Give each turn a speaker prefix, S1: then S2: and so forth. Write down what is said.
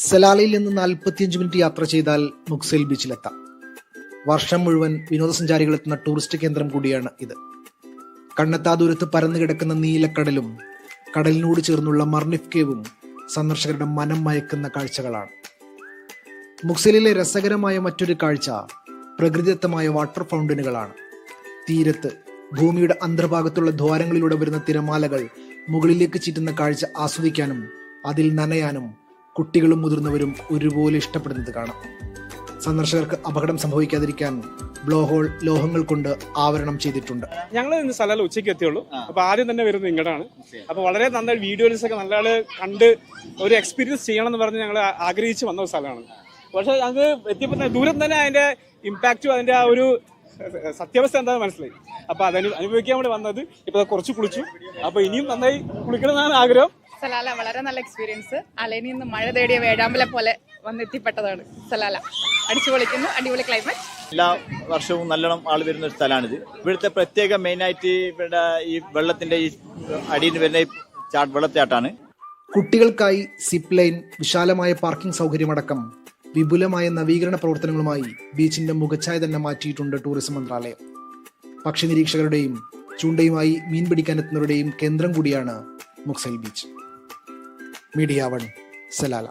S1: സലാലയിൽ നിന്ന് നാൽപ്പത്തിയഞ്ച് മിനിറ്റ് യാത്ര ചെയ്താൽ മുക്സേൽ ബീച്ചിലെത്താം. വർഷം മുഴുവൻ വിനോദസഞ്ചാരികൾ എത്തുന്ന ടൂറിസ്റ്റ് കേന്ദ്രം കൂടിയാണ് ഇത്. കണ്ണെത്താ ദൂരത്ത് പരന്നു കിടക്കുന്ന നീലക്കടലും കടലിനോട് ചേർന്നുള്ള മർണിഫ് കേവും സന്ദർശകരുടെ മനം മയക്കുന്ന കാഴ്ചകളാണ്. മുക്സലിലെ രസകരമായ മറ്റൊരു കാഴ്ച പ്രകൃതിദത്തമായ വാട്ടർ ഫൗണ്ടനുകളാണ്. തീരത്ത് ഭൂമിയുടെ അന്തർഭാഗത്തുള്ള ദ്വാരങ്ങളിലൂടെ വരുന്ന തിരമാലകൾ മുകളിലേക്ക് ചീറ്റുന്ന കാഴ്ച ആസ്വദിക്കാനും അതിൽ നനയാനും കുട്ടികളും മുതിർന്നവരും ഒരുപോലെ ഇഷ്ടപ്പെടുന്നത് കാണാം. സന്ദർശകർക്ക് അപകടം സംഭവിക്കാതിരിക്കാൻ ബ്ലോ ഹോൾ ലോഹങ്ങൾ കൊണ്ട് ആവരണം ചെയ്തിട്ടുണ്ട്.
S2: ഞങ്ങൾ ഇന്ന് സ്ഥലമല്ല ഉച്ചയ്ക്ക് എത്തിയുള്ളൂ. അപ്പൊ ആദ്യം തന്നെ വരുന്നത് ഇങ്ങോട്ടാണ് അപ്പൊ വളരെ നന്നായി വീഡിയോസ് ഒക്കെ നല്ല ആൾ കണ്ട് ഒരു എക്സ്പീരിയൻസ് ചെയ്യണം എന്ന് പറഞ്ഞ് ഞങ്ങൾ ആഗ്രഹിച്ച് വന്ന ഒരു സ്ഥലമാണ്. പക്ഷെ ഞങ്ങൾക്ക് എത്തിയപ്പോൾ ദൂരം തന്നെ അതിന്റെ ഇമ്പാക്റ്റും അതിന്റെ ആ ഒരു സത്യാവസ്ഥ എന്താണെന്ന് മനസ്സിലായി. അപ്പൊ അത് അനുഭവിക്കാൻ വേണ്ടി വന്നത് ഇപ്പൊ കുറച്ച് കുളിച്ചു. അപ്പൊ ഇനിയും നന്നായി കുളിക്കണമെന്നാണ് ആഗ്രഹം.
S3: സലാല വളരെ നല്ല എക്സ്പീരിയൻസ് അലേനി നിന്ന് മഴ തേടിയ വേഴാമ്പലെ പോലെ വന്നെത്തിപ്പെട്ടതാണ് സലാല. അടിച്ചു പൊളിക്കുന്നു അടിപൊളി ക്ലൈമറ്റ്
S4: എല്ലാ വർഷവും നല്ലോണം ആൾ വരുന്ന ഒരു സ്ഥലമാണിത്. ഇവിടുത്തെ പ്രത്യേക മെയിനായിട്ട് ഇവിടെ ഈ വെള്ളത്തിന്റെ ഈ അടിയിൽ നിന്ന് വരുന്ന ഈ ചാട്ട് വെള്ളച്ചാട്ടാണ്
S1: കുട്ടികൾക്കായി സിപ്പ് ലൈൻ വിശാലമായ പാർക്കിംഗ് സൗകര്യമടക്കം വിപുലമായ നവീകരണ പ്രവർത്തനങ്ങളുമായി ബീച്ചിന്റെ മുഖച്ഛായ തന്നെ മാറ്റിയിട്ടുണ്ട് ടൂറിസം മന്ത്രാലയം. പക്ഷി നിരീക്ഷകരുടെയും ചൂണ്ടയുമായി മീൻ പിടിക്കാനെത്തുന്നവരുടെയും കേന്ദ്രം കൂടിയാണ് Mughsail beach. Media one Salalah.